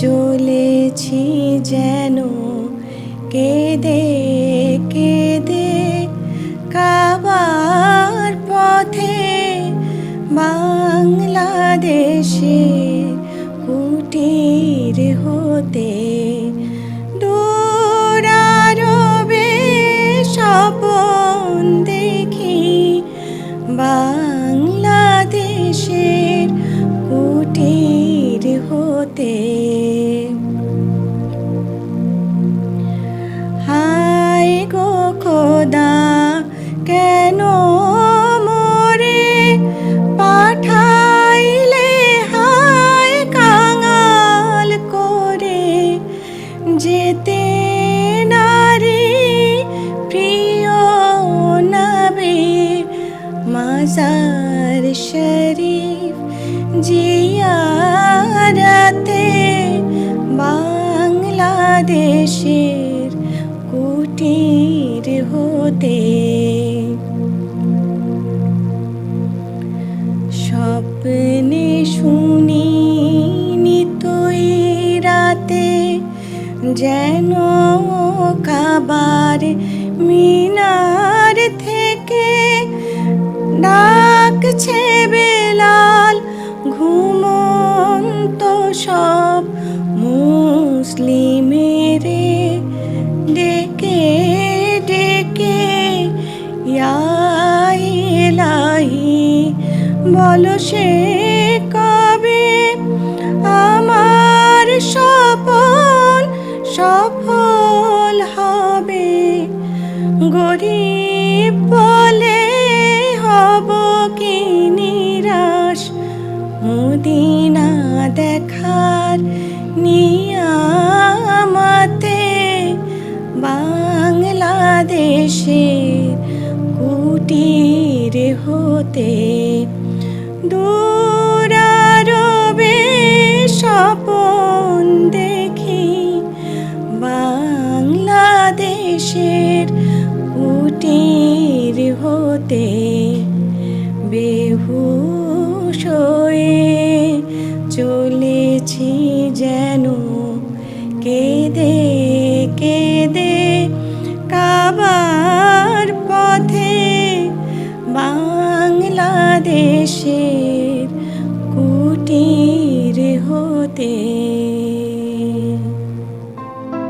চলেছি যেন। কেঁদে কেঁদে কাবার পথে বাংলাদেশে কুটির হতে দূরারবে স্বপন দেখি বাংলাদেশের কুটির হতে যেতে নারী প্রিয় নবী মাজার শরীফ জিয়ারাতে বাংলাদেশের কুটির হতে। স্বপ্নে যেন কাবার মিনার থেকে ডাকছে বেলাল ঘুমন্ত সব মুসলিমেরে ডেকে ডেকে ইলাহি বলো সে গরিব বলে হব কি নিরাশ? মদিনা দেখার নিয়ামতে বাংলাদেশের কুটির হতে দূরারবে স্বপন দেখি বাংলাদেশের কুটির হতে বেহুশ হয়ে চলেছি যেন কেঁদে কেঁদে কাবার পথে বাংলাদেশের কুটির হতে